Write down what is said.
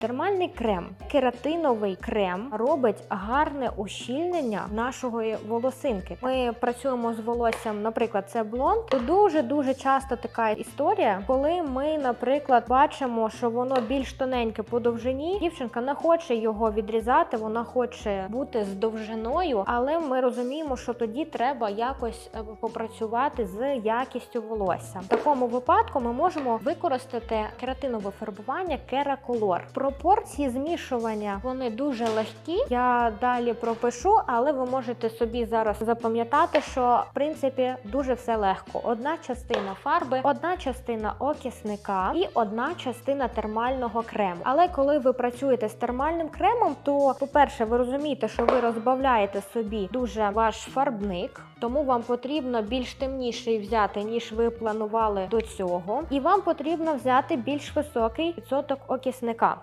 Термальний крем, кератиновий крем робить гарне ущільнення нашої волосинки. Ми працюємо з волоссям, наприклад, це блонд. То дуже дуже часто така історія, коли ми, наприклад, бачимо, що воно більш тоненьке по довжині. Дівчинка не хоче його відрізати, вона хоче бути з довжиною, але ми розуміємо, що тоді треба якось е, попрацювати з якістю волосся. В такому випадку ми можемо використати кератинове фарбування Кераколор. Пропорції змішування вони дуже легкі. Я далі пропишу, але ви можете собі зараз запам'ятати, що в принципі дуже все легко. Одна частина фарби, одна частина окисника і одна частина термального крему. Але коли ви працюєте з термальним кремом, то по-перше, ви розумієте, що ви розбавляєте собі дуже ваш фарбник, тому вам потрібно більш темніший взяти, ніж ви планували до цього, і вам потрібно взяти більш високий відсоток окисника.